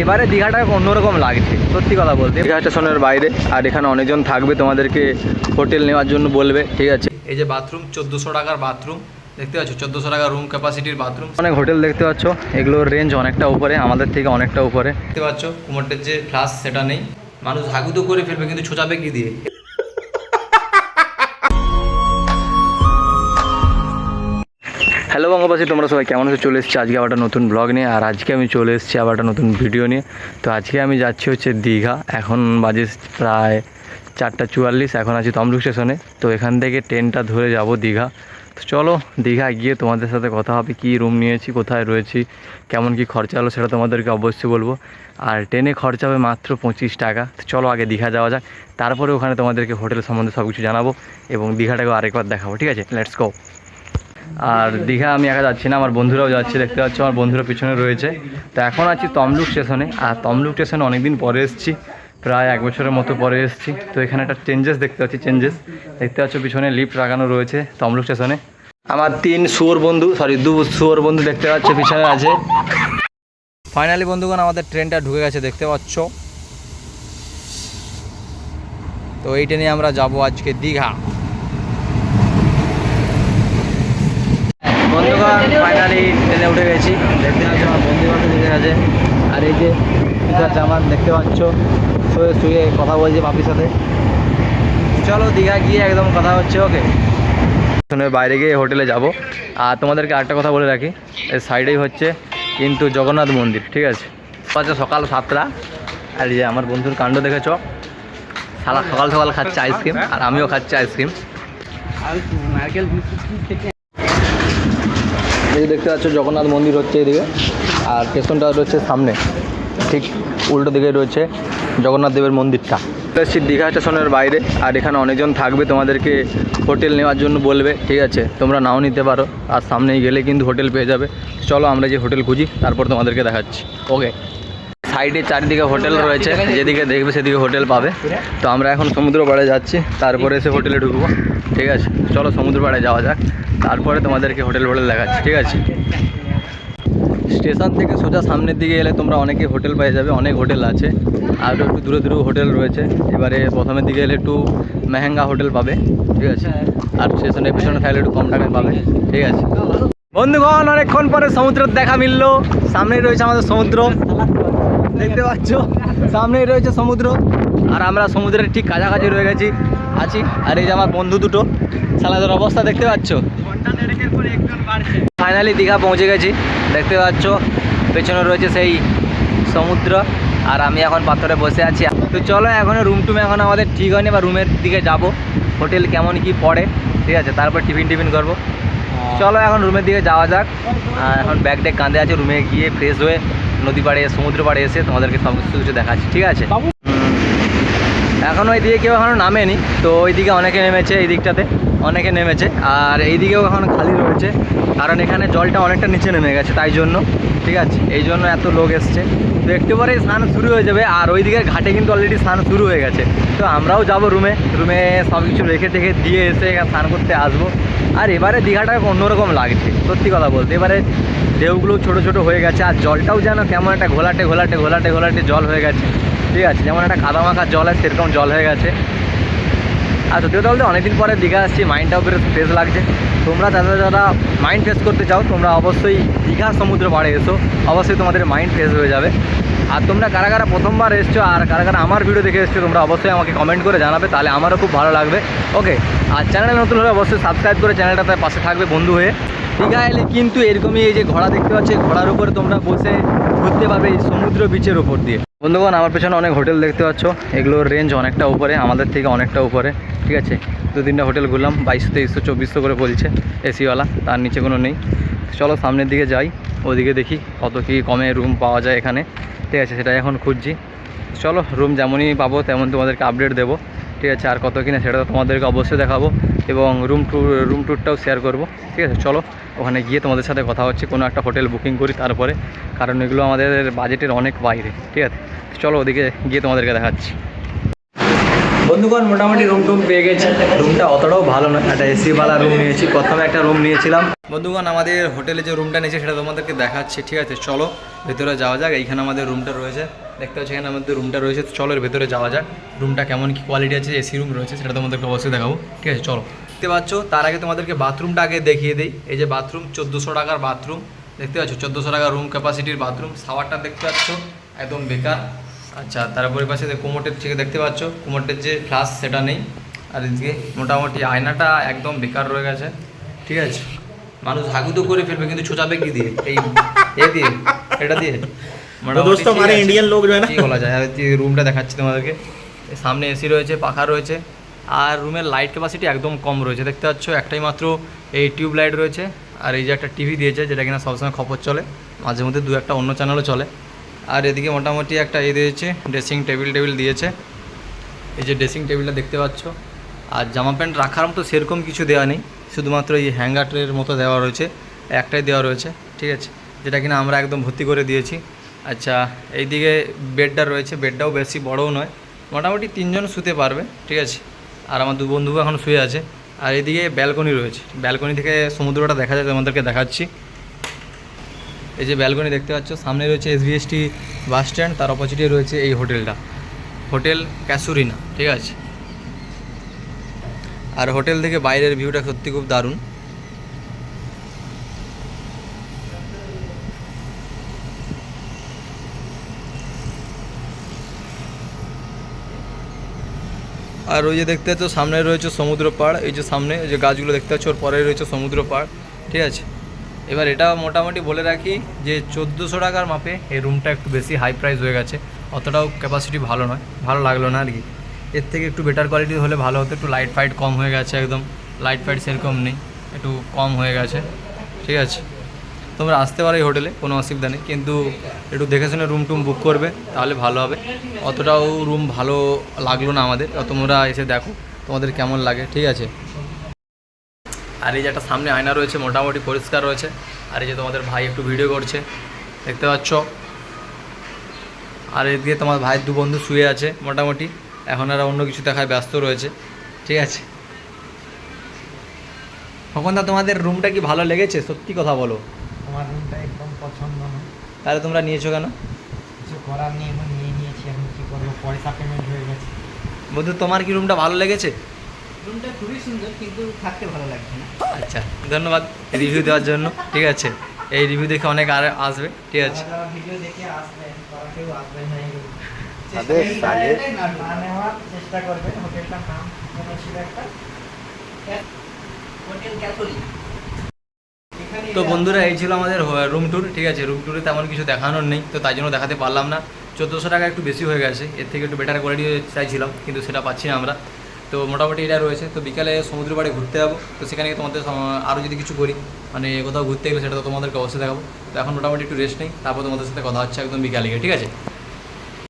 এবারে দীঘাটা অন্যরকম লাগছে সত্যি কথা বলতে। দীঘা স্টেশনের বাইরে আর এখানে অনেকজন থাকবে তোমাদেরকে হোটেল নেওয়ার জন্য বলবে ঠিক আছে? এই যে বাথরুম চোদ্দোশো টাকার বাথরুম দেখতে পাচ্ছ? চোদ্দোশো টাকার রুম ক্যাপাসিটির বাথরুম অনেক হোটেল দেখতে পাচ্ছ এগুলোর রেঞ্জ অনেকটা উপরে আমাদের থেকে অনেকটা উপরে। দেখতে পাচ্ছ কুমোরটের যে ফ্লাস সেটা নেই। মানুষ হাগুতো করে ফেলবে কিন্তু ছোচাবে কি দিয়ে? হ্যালো বঙ্গবাসী, তোমরা সবাই কেমন আছো? চলে এসেছি আজকে আবার একটা নতুন ব্লগ নিয়ে, আর আজকে আমি চলে এসেছি আবার একটা নতুন ভিডিও নিয়ে। তো আজকে আমি যাচ্ছি হচ্ছে দীঘা। এখন বাজে প্রায় চারটা চুয়াল্লিশ, এখন আছি তমলুক স্টেশনে। তো এখান থেকে ট্রেনটা ধরে যাব দীঘা। তো চলো, দীঘা গিয়ে তোমাদের সাথে কথা হবে, কী রুম নিয়েছি, কোথায় রয়েছি, কেমন কি খরচা হলো সেটা তোমাদেরকে অবশ্যই বলব। আর ট্রেনে খরচা হবে মাত্র পঁচিশ টাকা। তো চলো আগে দীঘা যাওয়া যাক, তারপরে ওখানে তোমাদেরকে হোটেল সম্বন্ধে সব কিছু জানাব এবং দীঘাটাকেও আরেকবার দেখাবো, ঠিক আছে? লেটস গো আর দীঘা আমি একা যাচ্ছি না, আমার বন্ধুরাও যাচ্ছে, দেখতে পাচ্ছ, আমার বন্ধুরা পিছনে রয়েছে। তো এখন আছি তমলুক স্টেশনে, আর তমলুক স্টেশনে অনেকদিন পরে এসেছি, প্রায় এক বছরের মতো পরে এসেছি। তো এখানে একটা চেঞ্জেস দেখতে পাচ্ছি চেঞ্জেস দেখতে পাচ্ছ, পিছনে লিফট লাগানো রয়েছে তমলুক স্টেশনে। আমার তিন সুয়োর বন্ধু সরি দু সুয়োর বন্ধু দেখতে পাচ্ছ, পিছনে আছে। ফাইনালি বন্ধুগণ, আমাদের ট্রেনটা ঢুকে গেছে, দেখতে পাচ্ছ। তো এই ট্রেনে আমরা যাব আজকে দীঘা। বন্ধুগণ ফাইনালি ট্রেনে উঠে গেছি। দেখতে পাচ্ছ আমার বন্ধু বান্ধব গেছে আর এই যে আছে আমার দেখতে পাচ্ছ, শুয়ে শুয়ে কথা বলছে বাপির সাথে। চলো দীঘা গিয়ে একদম কথা হচ্ছে ওকে শুনে বাইরে গিয়ে হোটেলে যাব। আর তোমাদেরকে আরেকটা কথা বলে রাখি, এর সাইডেই হচ্ছে কিন্তু জগন্নাথ মন্দির, ঠিক আছে? আচ্ছা সকাল সাতটা। আর যে আমার বন্ধুর কাণ্ড দেখেছ। সারা সকাল সকাল খাচ্ছে আইসক্রিম আর আমিও খাচ্ছি আইসক্রিম এই যে দেখতে পাচ্ছ জগন্নাথ মন্দির হচ্ছে এদিকে। আর পেছনটা রয়েছে সামনে। ঠিক উল্টো দিকে রয়েছে জগন্নাথ দেবের মন্দিরটা। এসেছি দীঘা স্টেশনের বাইরে। আর এখানে অনেকজন থাকবে তোমাদেরকে হোটেল নেওয়ার জন্য বলবে। ঠিক আছে, তোমরা নাও নিতে পারো। আর সামনেই গেলে কিন্তু হোটেল পেয়ে যাবে। চলো আমরা যে হোটেল খুঁজি, তারপর তোমাদেরকে দেখাচ্ছি। ওকে সাইডে চারিদিকে হোটেল রয়েছে, যেদিকে দেখবে সেদিকে হোটেল পাবে। তো আমরা এখন সমুদ্র পাড়ে যাচ্ছি, তারপরে এসে হোটেলে ঢুকবো, ঠিক আছে? চলো সমুদ্র পাড়ে যাওয়া যাক, তারপরে তোমাদেরকে হোটেল হোটেল দেখাচ্ছি, ঠিক আছে? স্টেশন থেকে সোজা সামনের দিকে এলে তোমরা অনেকে হোটেল পেয়ে যাবে, অনেক হোটেল আছে। আর একটু দূরে দূরে হোটেল রয়েছে, এবারে প্রথমের দিকে এলে একটু মেহেঙ্গা হোটেল পাবে, ঠিক আছে? আর স্টেশনের পিছনে থাকলে একটু কম টাকায় পাবে, ঠিক আছে? বন্ধুগণ, অনেকক্ষণ পরে সমুদ্রের দেখা মিললো, সামনেই রয়েছে আমাদের সমুদ্র। দেখতে পাচ্ছ? সামনেই রয়েছে সমুদ্র। আর আমরা সমুদ্রের ঠিক কাছাকাছি রয়ে গেছি আছি। আর এই যে আমার বন্ধু দুটো। সালাদের অবস্থা দেখতে পাচ্ছ? ফাইনালি দীঘা পৌঁছে গেছি দেখতে পাচ্ছ? পেছনে রয়েছে সেই সমুদ্র। আর আমি এখন পাথরে বসে আছি। তো চলো এখন রুম টুম এখন আমাদের ঠিক হয়নি বা রুমের দিকে যাব। হোটেল কেমন কি পড়ে ঠিক আছে? তারপর টিফিন টিফিন করব। চলো এখন রুমের দিকে যাওয়া যাক। আর এখন ব্যাগ ট্যাগ কাঁধে আছে রুমে গিয়ে ফ্রেশ হয়ে নদী পাড়ে সমুদ্র পাড়ে এসে তোমাদেরকে সব কিছু দেখাচ্ছি ঠিক আছে? এখন ওই দিকে কেউ এখনও নামেনি, তো ওই দিকে অনেকে নেমেছে এই দিকটাতে, অনেকে নেমেছে, আর এই দিকেও এখন খালি রয়েছে, কারণ এখানে জলটা অনেকটা নিচে নেমে গেছে, তাই জন্য, ঠিক আছে? এই জন্য এত লোক এসছে। তো একটু পরেই স্নান শুরু হয়ে যাবে, আর ওই দিকের ঘাটে কিন্তু অলরেডি স্নান শুরু হয়ে গেছে। তো আমরাও যাব রুমে রুমে সব কিছু রেখে টেখে দিয়ে এসে এখানে স্নান করতে আসব। আর এবারে দীঘাটা অন্যরকম লাগছে, সত্যি কথা বলতে। এবারে ঢেউগুলো ছোট ছোট হয়ে গেছে, আর জলটাও যেন কেমন একটা ঘোলাটে ঘোলাটে ঘোলাটে ঘোলাটে জল হয়ে গেছে। ঠিক আছে, যেমন একটা কাদা মাখা জল হয় সেরকম জল হয়ে গেছে। আর সত্যি কথা বলতে অনেকদিন পরে দীঘা আসছি মাইন্ডটাও বেশ ফ্রেশ লাগছে। তোমরা যারা যারা মাইন্ড ফ্রেশ করতে চাও, তোমরা অবশ্যই দীঘা সমুদ্র পাড়ে এসো। অবশ্যই তোমাদের মাইন্ড ফ্রেশ হয়ে যাবে। আর তোমরা কারা কারা প্রথমবার এসছো আর কারা কারা আমার ভিডিও দেখে এসছো, তোমরা অবশ্যই আমাকে কমেন্ট করে জানাবে, তাহলে আমারও খুব ভালো লাগবে। ওকে আর চ্যানেলে নতুন হলে অবশ্যই সাবস্ক্রাইব করে চ্যানেলটাতে পাশে থাকবে, বন্ধু হয়ে। দীঘা এলে কিন্তু এরকমই এই যে ঘোড়া দেখতে পাচ্ছ ঘোড়ার উপরে তোমরা বসে ঘুরতে পাবে এই সমুদ্র বিচের উপর দিয়ে। বন্ধুগণ, আমার পেছনে অনেক হোটেল দেখতে পাচ্ছ, এগুলোর রেঞ্জ অনেকটা উপরে, আমাদের থেকে অনেকটা উপরে, ঠিক আছে? দু তিনটা হোটেল ঘুরলাম, বাইশশো, তেইশশো, চব্বিশশো করে বলছে এসিওয়ালা, তার নিচে কোনো নেই। চলো সামনের দিকে যাই, ওদিকে দেখি কত কি কমে রুম পাওয়া যায় এখানে। ঠিক আছে, সেটা এখন খুঁজছি। চলো রুম যেমনই পাবো, তেমন তোমাদেরকে আপডেট দেবো। ঠিক আছে, আর কত কিনা সেটা তোমাদেরকে অবশ্যই দেখাবো এবং রুম ট্যুর রুম ট্যুরটাও শেয়ার করব। ঠিক আছে, চলো, ওখানে গিয়ে তোমাদের সাথে কথা হচ্ছে, কোনো একটা হোটেল বুকিং করি তারপরে। কারণ এগুলো আমাদের বাজেটের অনেক বাইরে, ঠিক আছে। চলো, ওদিকে গিয়ে তোমাদেরকে দেখাচ্ছি। বন্ধুগণ, মোটামুটি রুম টুম পেয়ে গেছি। রুমটা অতটাও ভালো নয়। একটা এসিওয়ালা রুম নিয়েছি। প্রথমে একটা রুম নিয়েছিলাম। বন্ধুগণ, আমাদের হোটেলে যে রুমটা নিয়েছে, সেটা তোমাদেরকে দেখাচ্ছি। ঠিক আছে, চলো, ভেতরে যাওয়া যাক। এইখানে আমাদের রুমটা রয়েছে। দেখতে পাচ্ছি, এখানে আমাদের রুমটা রয়েছে। চলো, এর ভেতরে যাওয়া যাক। রুমটা কেমন, কি কোয়ালিটি আছে এসি রুম রয়েছে, সেটা তোমাদেরকে অবশ্যই দেখাবো। ঠিক আছে, চলো। দেখতে পাচ্ছ, তার আগে তোমাদেরকে বাথরুমটা আগে দেখিয়ে দিই। এই যে বাথরুম চোদ্দোশো টাকার বাথরুম দেখতে পাচ্ছ, চোদ্দোশো টাকার রুম ক্যাপাসিটির বাথরুম শাওয়ারটা দেখতে পাচ্ছ, একদম বেকার। আচ্ছা তারপরে পাশে কোমোটের থেকে দেখতে পাচ্ছ কোমোটের যে ফ্লাস সেটা নেই। আর এদিকে মোটামুটি আয়নাটা একদম বেকার রয়ে গেছে। ঠিক আছে? মানুষ হাগু তো করে ফেলবে কিন্তু ছোচাবে কি দিয়ে? এই এ দিয়ে এটা দিয়ে। দোস্ত মানে ইন্ডিয়ান লোক রয়ে না? কি বলা যায়? আর রুমটা দেখাচ্ছি তোমাদেরকে। সামনে এসি রয়েছে পাখা রয়েছে। আর রুমের লাইট ক্যাপাসিটি একদম কম রয়েছে। দেখতে পাচ্ছ একটাই মাত্র এই টিউব লাইট রয়েছে। আর এই যে একটা টিভি দিয়েছে যেটা কিনা সবসময় খপর চলে। মাঝে মধ্যে দু একটা অন্য চ্যানেলও চলে। আর এদিকে মোটামুটি একটা এ দিয়েছে ড্রেসিং টেবিল টেবিল দিয়েছে। এই যে ড্রেসিং টেবিলটা দেখতে পাচ্ছ। আর জামা প্যান্ট রাখার মতো সেরকম কিছু দেওয়া নেই, শুধুমাত্র এই হ্যাঙ্গারের মতো দেওয়া রয়েছে, একটাই দেওয়া রয়েছে, ঠিক আছে? যেটা কিনা আমরা একদম ভর্তি করে দিয়েছি। আচ্ছা এইদিকে বেডটা রয়েছে, বেডটাও বেশি বড়ও নয়, মোটামুটি তিনজন শুতে পারবে, ঠিক আছে? আর আমার দু বন্ধু এখন শুয়ে আছে। আর এইদিকে ব্যালকনি রয়েছে ব্যালকনি থেকে সমুদ্রটা দেখা যায়, তোমাদেরকে দেখাচ্ছি। এই যে ব্যালকনি দেখতে পাচ্ছ, সামনে রয়েছে এসবিএসটি বাস স্ট্যান্ড তার অপোজিটে রয়েছে এই হোটেলটা হোটেল ক্যাসুরিনা ঠিক আছে? আর হোটেল থেকে বাইরের ভিউটা সত্যি খুব দারুণ। আর ওই যে দেখতে পাচ্ছ, সামনে রয়েছে সমুদ্র পাড়। এই যে সামনে যে গাছগুলো দেখতে পাচ্ছ, ওর পরে রয়েছে সমুদ্র পাড়, ঠিক আছে? এবার এটা মোটামুটি বলে রাখি যে চোদ্দোশো টাকার মাপে এই রুমটা একটু বেশি হাই প্রাইস হয়ে গেছে। অতটাও ক্যাপাসিটি ভালো নয়, ভালো লাগল না আর কি। এর থেকে একটু বেটার কোয়ালিটি হলে ভালো হতো, একটু লাইট ফাইট কম হয়ে গেছে একদম। লাইট ফাইট সেরকম নেই, একটু কম হয়ে গেছে। ঠিক আছে? তোমরা আসতে পারো এই হোটেলে কোনো অসুবিধা নেই। কিন্তু একটু দেখে শুনে রুম টুম বুক করবে, তাহলে ভালো হবে। অতটাও রুম ভালো লাগল না আমাদের। তোমরা এসে দেখো, তোমাদের কেমন লাগে। ঠিক আছে? আর এই যে একটা সামনে আয়না রয়েছে মোটামুটি পরিষ্কার রয়েছে। আর এই যে তোমাদের ভাই একটু ভিডিও করছে দেখতে পাচ্ছ? আর এদিকে তোমার ভাইয়ের দু বন্ধু শুয়ে আছে মোটামুটি। এখন আর অন্য কিছু দেখায় ব্যস্ত রয়েছে ঠিক আছে? খোকনদা তোমাদের রুমটা কি ভালো লেগেছে? সত্যি কথা বলো। আমার রুমটা একদম পছন্দ না। তাহলে তোমরা নিয়েছো কেন? কিছু করার নেই এখন নিয়ে নিয়েছি এখন কি করব? পয়সা পেমেন্ট হয়ে গেছে। বন্ধু তোমার কি রুমটা ভালো লেগেছে? রুমটা খুবই সুন্দর কিন্তু থাকতে ভালো লাগছে না। আচ্ছা ধন্যবাদ রিভিউ দেওয়ার জন্য। ঠিক আছে এই রিভিউ দেখে অনেক আর আসবে ঠিক আছে। ভিডিও দেখে আসবেন কেউ আসবেন না। চেষ্টা করবেন না নেওয়ার চেষ্টা করবেন হোটেলটার নাম ছিল একটা হোটেল ক্যাথলিক। তো বন্ধুরা এই ছিল আমাদের রুম ট্যুর ঠিক আছে রুম ট্যুরে তেমন কিছু দেখানোর নেই তো তাই জন্য দেখাতে পারলাম না। চোদ্দোশো টাকা একটু বেশি হয়ে গেছে এর থেকে একটু বেটার কোয়ালিটি চাইছিলাম কিন্তু সেটা পাচ্ছি না আমরা। তো মোটামুটি এটা রয়েছে। তো বিকালে সমুদ্র পাড়ে ঘুরতে যাব। তো সেখানে তোমাদের আরও যদি কিছু করি মানে কোথাও ঘুরতে গেলে সেটা তো তোমাদেরকে অবশ্যই দেখাবো। তো এখন মোটামুটি একটু রেস্ট নেই। তারপর তোমাদের সাথে কথা হচ্ছে একদম বিকালে গিয়ে, ঠিক আছে?